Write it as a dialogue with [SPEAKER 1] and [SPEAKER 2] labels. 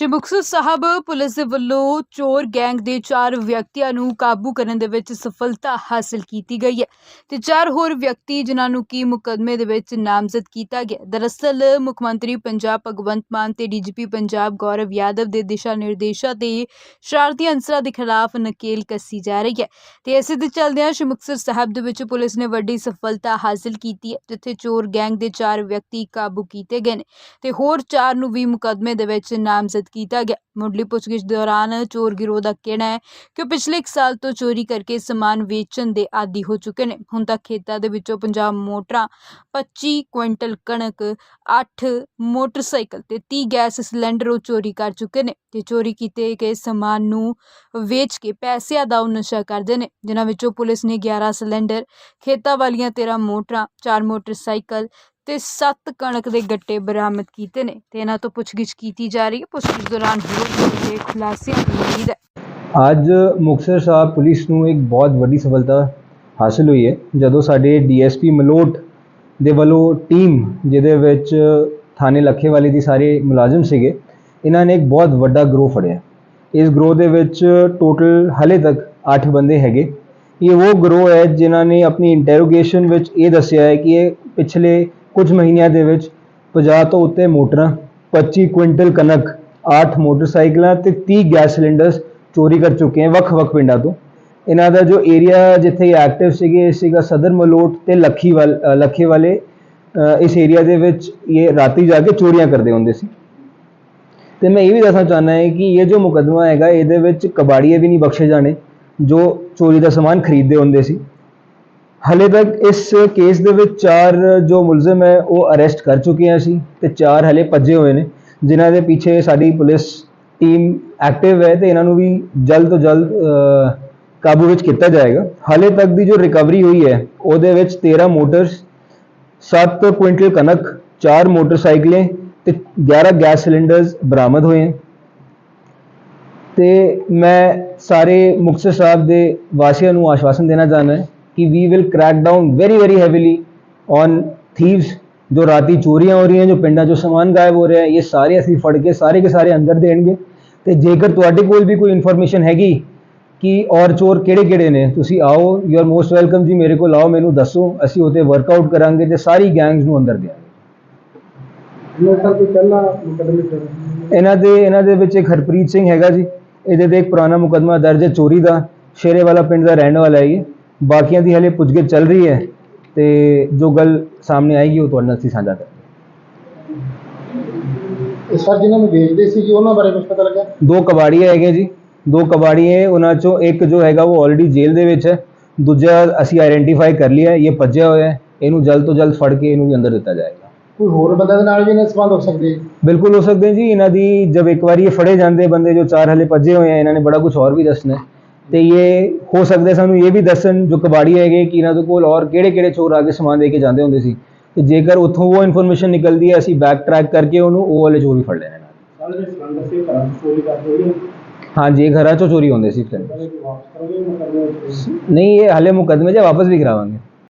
[SPEAKER 1] ਸ਼੍ਰੀ Muktsar Sahib police ਦੇ ਵੱਲੋਂ ਚੋਰ ਗੈਂਗ ਦੇ ਚਾਰ ਵਿਅਕਤੀਆਂ ਨੂੰ ਕਾਬੂ ਕਰਨ ਦੇ ਵਿੱਚ ਸਫਲਤਾ ਹਾਸਲ ਕੀਤੀ ਗਈ ਹੈ ਤੇ ਚਾਰ ਹੋਰ ਵਿਅਕਤੀ ਜਿਨ੍ਹਾਂ ਨੂੰ ਕੀ ਮੁਕੱਦਮੇ ਦੇ ਵਿੱਚ ਨਾਮਜ਼ਦ ਕੀਤਾ ਗਿਆ ਦਰਅਸਲ, ਮੁੱਖ ਮੰਤਰੀ ਪੰਜਾਬ ਭਗਵੰਤ ਮਾਨ ਤੇ ਡੀਜੀਪੀ ਪੰਜਾਬ ਗੌਰਵ ਯਾਦਵ ਦੇ ਦਿਸ਼ਾ ਨਿਰਦੇਸ਼ਾਂ ਤੇ ਸ਼ਰਾਰਤੀ ਅੰਸਰਾਂ ਦੇ ਖਿਲਾਫ ਨਕੇਲ ਕੱਸੀ ਜਾ ਰਹੀ ਹੈ ਤੇ ਇਸੇ ਦੇ ਚੱਲਦਿਆਂ ਸ਼੍ਰੀ ਮੁਕਤਸਰ ਸਾਹਿਬ ਦੇ ਵਿੱਚ ਪੁਲਿਸ ਨੇ ਵੱਡੀ ਸਫਲਤਾ ਹਾਸਲ ਕੀਤੀ ਹੈ, ਜਿੱਥੇ ਚੋਰ ਗੈਂਗ ਦੇ ਚਾਰ ਵਿਅਕਤੀ ਕਾਬੂ ਕੀਤੇ ਗਏ ਨੇ ਤੇ ਹੋਰ ਚਾਰ ਨੂੰ ਵੀ ਮੁਕੱਦਮੇ ਦੇ ਵਿੱਚ ਨਾਮਜ਼ਦ ਕੀਤਾ ਗਿਆ। ਮੁੱਢਲੀ ਪੁੱਛਗਿੱਛ ਦੌਰਾਨ ਚੋਰ ਗਿਰੋਹ ਦਾ ਕਹਿਣਾ ਹੈ ਕਿ ਉਹ ਪਿਛਲੇ 1 ਸਾਲ ਤੋਂ ਚੋਰੀ ਕਰਕੇ ਸਮਾਨ ਵੇਚਣ ਦੇ ਆਦੀ ਹੋ ਚੁੱਕੇ ਨੇ। ਹੁਣ ਤੱਕ ਖੇਤਾਂ ਦੇ ਵਿੱਚੋਂ 50 ਮੋਟਰਾਂ 25 ਕੁਇੰਟਲ ਕਣਕ 8 ਮੋਟਰਸਾਈਕਲ ਤੇ 30 ਗੈਸ ਸਿਲੰਡਰ ਉਹ ਚੋਰੀ ਕਰ ਚੁੱਕੇ ਨੇ। ਤੇ ਚੋਰੀ ਕੀਤੇ ਗਏ ਸਮਾਨ ਨੂੰ ਵੇਚ ਕੇ ਪੈਸਿਆਂ ਦਾ ਉਹ ਨਸ਼ਾ ਕਰਦੇ ਨੇ, ਜਿਨ੍ਹਾਂ ਵਿੱਚੋਂ ਪੁਲਿਸ ਨੇ 11 ਸਿਲੰਡਰ, ਖੇਤਾਂ ਵਾਲੀਆਂ 13 ਮੋਟਰਾਂ 4 ਮੋਟਰਸਾਈਕਲ ਤੇ 7 ਕਣਕ ਦੇ ਗੱਟੇ ਬਰਾਮਦ ਕੀਤੇ ਨੇ ਤੇ ਇਹਨਾਂ ਤੋਂ ਪੁੱਛਗਿੱਛ ਕੀਤੀ ਜਾ ਰਹੀ ਹੈ। ਪੁੱਛਗਿੱਛ ਦੌਰਾਨ ਹੋਰ ਦੇ ਖੁਲਾਸਿਆਂ ਉਮੀਦ ਹੈ।
[SPEAKER 2] ਅੱਜ ਮੁਕਤਸਰ ਸਾਹਿਬ ਪੁਲਿਸ ਨੂੰ ਇੱਕ ਬਹੁਤ ਵੱਡੀ ਸਫਲਤਾ ਹਾਸਲ ਹੋਈ ਹੈ। ਜਦੋਂ ਸਾਡੇ ਡੀਐਸਪੀ ਮਲੋਟ ਦੇ ਵੱਲੋਂ ਟੀਮ ਜਿਹਦੇ ਵਿੱਚ ਥਾਣੇ ਲੱਖੇਵਾਲੀ ਦੀ ਸਾਰੇ ਮੁਲਾਜ਼ਮ ਸੀਗੇ, ਇਹਨਾਂ ਨੇ ਇੱਕ ਬਹੁਤ ਵੱਡਾ ਗਰੋਹ ਫੜਿਆ। ਇਸ ਗਰੋਹ ਦੇ ਵਿੱਚ ਟੋਟਲ ਹਲੇ ਤੱਕ 8 ਬੰਦੇ ਹੈਗੇ। ਇਹ ਉਹ ਗਰੋਹ ਹੈ ਜਿਨ੍ਹਾਂ ਨੇ ਆਪਣੀ ਇੰਟਰੋਗੇਸ਼ਨ ਵਿੱਚ ਇਹ ਦੱਸਿਆ ਹੈ ਕਿ ਇਹ ਪਿਛਲੇ ਕੁਝ ਮਹੀਨਿਆਂ ਦੇ ਵਿੱਚ 50 ਤੋਂ ਉੱਤੇ ਮੋਟਰਾਂ 25 ਕੁਇੰਟਲ ਕਣਕ 8 ਮੋਟਰਸਾਈਕਲਾਂ ਤੇ 30 ਗੈਸ ਸਿਲੰਡਰਸ ਚੋਰੀ ਕਰ ਚੁੱਕੇ ਹਨ ਵੱਖ-ਵੱਖ ਪਿੰਡਾਂ ਤੋਂ। ਇਹਨਾਂ ਦਾ ਜੋ ਏਰੀਆ ਜਿੱਥੇ ਐਕਟਿਵ ਸੀਗੇ ਇਹ ਸੀਗਾ ਸਦਰ ਮਲੋਟ ਤੇ ਲੱਖੀਵਾਲ ਅ, ਲੱਖੇ ਵਾਲੇ ਇਸ ਏਰੀਆ ਦੇ ਵਿੱਚ ਇਹ ਰਾਤੀ ਜਾ ਕੇ ਚੋਰੀਆਂ ਕਰਦੇ ਹੁੰਦੇ ਸੀ। ਤੇ ਮੈਂ ਇਹ ਵੀ ਦੱਸਣਾ ਚਾਹੁੰਦਾ ਹੈ ਕਿ ਇਹ ਜੋ ਮੁਕੱਦਮਾ ਹੈਗਾ ਇਹਦੇ ਵਿੱਚ ਕਬਾੜੀਏ ਵੀ ਨਹੀਂ ਬਖਸ਼ੇ ਜਾਣੇ ਜੋ ਚੋਰੀ ਦਾ ਸਮਾਨ ਖਰੀਦਦੇ ਹੁੰਦੇ ਸੀ। ਹਲੇ ਤੱਕ ਇਸ ਕੇਸ ਦੇ ਵਿੱਚ ਚਾਰ ਜੋ ਮੁਲਜ਼ਮ ਹੈ, ਉਹ ਅਰੈਸਟ ਕਰ ਚੁੱਕੇ ਹਾਂ ਅਸੀਂ ਤੇ ਚਾਰ ਹਲੇ ਭੱਜੇ ਹੋਏ ਨੇ, ਜਿਨ੍ਹਾਂ ਦੇ ਪਿੱਛੇ ਸਾਡੀ ਪੁਲਿਸ ਟੀਮ ਐਕਟਿਵ ਹੈ ਤੇ ਇਹਨਾਂ ਨੂੰ ਵੀ ਜਲਦ ਤੋਂ ਜਲਦ ਕਾਬੂ ਵਿੱਚ ਕੀਤਾ ਜਾਏਗਾ। ਹਲੇ ਤੱਕ ਦੀ ਜੋ ਰਿਕਵਰੀ ਹੋਈ ਹੈ, ਉਹਦੇ ਵਿੱਚ 13 ਮੋਟਰਸ 7 ਕੁਇੰਟਲ ਕਣਕ 4 ਮੋਟਰਸਾਈਕਲੇ ਤੇ 11 ਗੈਸ ਸਿਲੰਡਰਸ ਬਰਾਮਦ ਹੋਏ ਹਨ। ਤੇ ਮੈਂ ਸਾਰੇ ਮੁਕਤਸਰ ਸਾਹਿਬ ਦੇ ਵਾਸੀਆਂ ਨੂੰ ਆਸ਼ਵਾਸਨ ਦੇਣਾ ਚਾਹੁੰਦਾ ਹਾਂ ਕਿ we will crack down very very heavily on thieves ਜੋ ਰਾਤੀ ਚੋਰੀਆਂ ਹੋ ਰਹੀਆਂ ਜੋ ਪਿੰਡਾਂ 'ਚੋਂ ਸਮਾਨ ਗਾਇਬ ਹੋ ਰਿਹਾ ਇਹ ਸਾਰੇ ਅਸੀਂ ਫੜ ਕੇ ਸਾਰੇ ਕੇ ਸਾਰੇ ਅੰਦਰ ਦੇਣਗੇ ਤੇ ਜੇਕਰ ਤੁਹਾਡੇ ਕੋਲ ਵੀ ਕੋਈ ਇਨਫੋਰਮੇਸ਼ਨ ਹੈਗੀ ਕਿ ਔਰ ਚੋਰ ਕਿਹੜੇ ਕਿਹੜੇ ਨੇ ਤੁਸੀਂ ਆਓ ਯੂ ਆਰ ਮੋਸਟ ਵੈਲਕਮ ਜੀ ਮੇਰੇ ਕੋਲ ਆਓ ਮੈਨੂੰ ਦੱਸੋ ਅਸੀਂ ਉਹਤੇ ਵਰਕਆਊਟ ਕਰਾਂਗੇ ਤੇ ਸਾਰੀ ਗੈਂਗਸ ਨੂੰ ਅੰਦਰ ਦਿਆਂਗੇ ਇਹਨਾਂ ਦੇ ਇਹਨਾਂ ਦੇ ਵਿੱਚ ਇੱਕ ਹਰਪ੍ਰੀਤ ਸਿੰਘ ਹੈਗਾ ਜੀ ਇਹਦੇ ਤੇ ਇੱਕ ਪੁਰਾਣਾ ਮੁਕਦਮਾ ਦਰਜ ਹੈ ਚੋਰੀ ਦਾ ਸ਼ੇਰੇ ਵਾਲਾ ਪਿੰਡ ਦਾ ਰਹਿਣ ਵਾਲਾ ਹੈ ਇਹ ਬਾਕੀਆਂ ਦੀ ਹਲੇ ਪੁੱਛਗਿੱਛ ਚੱਲ ਰਹੀ ਹੈ ਤੇ ਜੋ ਗੱਲ ਸਾਹਮਣੇ ਆਏਗੀ ਉਹ ਤੁਹਾਡੇ ਨਾਲ ਅਸੀਂ ਸਾਂਝਾ ਕਰਾਂਗੇ।
[SPEAKER 3] ਇਹ ਸਰ ਜਿਨ੍ਹਾਂ ਨੂੰ ਵੇਚਦੇ ਸੀ ਜੀ ਉਹਨਾਂ ਬਾਰੇ ਕੁਝ ਪਤਾ ਲੱਗਾ
[SPEAKER 2] ਦੋ ਕਬਾੜੀਏ ਹੈਗੇ ਜੀ ਦੋ ਕਬਾੜੀਏ ਉਹਨਾਂ ਚੋਂ ਇੱਕ ਜੋ ਹੈਗਾ ਉਹ ਆਲਰੇਡੀ ਜੇਲ੍ਹ ਦੇ ਵਿੱਚ ਹੈ ਦੂਜਾ ਅਸੀਂ ਆਇਡੈਂਟੀਫਾਈ ਕਰ ਲਿਆ ਇਹ ਭੱਜਿਆ ਹੋਇਆ ਹੈ ਇਹਨੂੰ ਜਲਦ ਤੋਂ ਜਲਦ ਫੜ ਕੇ ਇਹਨੂੰ ਵੀ ਅੰਦਰ ਦਿੱਤਾ ਜਾਏਗਾ।
[SPEAKER 3] ਕੋਈ ਹੋਰ ਬੰਦੇ ਦੇ ਨਾਲ ਵੀ ਇਹਨਾਂ ਸੰਬੰਧ ਹੋ ਸਕਦੇ
[SPEAKER 2] ਬਿਲਕੁਲ ਹੋ ਸਕਦੇ ਜੀ ਇਹਨਾਂ ਦੀ ਜਦ ਇੱਕ ਵਾਰੀ ਇਹ ਫੜੇ ਜਾਂਦੇ ਬੰਦੇ ਜੋ ਚਾਰ ਹਲੇ ਭੱਜੇ ਹੋਏ ਆ ਇਹਨਾਂ ਨੇ ਬੜਾ ਕੁਝ ਹੋਰ ਵੀ ਦੱਸਣਾ ਹੈ। ਤੇ ਇਹ ਹੋ ਸਕਦੇ ਸਾਨੂੰ ਇਹ ਵੀ ਦੱਸਣ ਜੋ ਕਬਾੜੀ ਹੈਗੇ ਕਿ ਇਹਨਾਂ ਦੇ ਕੋਲ ਔਰ ਕਿਹੜੇ ਕਿਹੜੇ ਚੋਰ ਆ ਕੇ ਸਮਾਨ ਦੇ ਕੇ ਜਾਂਦੇ ਹੁੰਦੇ ਸੀ। ਤੇ ਜੇਕਰ ਉੱਥੋਂ ਉਹ ਇਨਫੋਰਮੇਸ਼ਨ ਨਿਕਲਦੀ ਹੈ ਅਸੀਂ ਬੈਕ ਟਰੈਕ ਕਰਕੇ ਉਹਨੂੰ ਉਹ ਵਾਲੇ ਚੋਰ ਵੀ ਫੜ ਲੈਣੇ ਹਾਂਜੀ ਇਹ ਘਰਾਂ ਚੋਂ ਚੋਰੀ ਹੁੰਦੇ ਸੀ ਨਹੀਂ ਇਹ ਹਲੇ ਮੁਕੱਦਮੇ 'ਚ ਵਾਪਸ ਵੀ ਕਰਾਵਾਂਗੇ।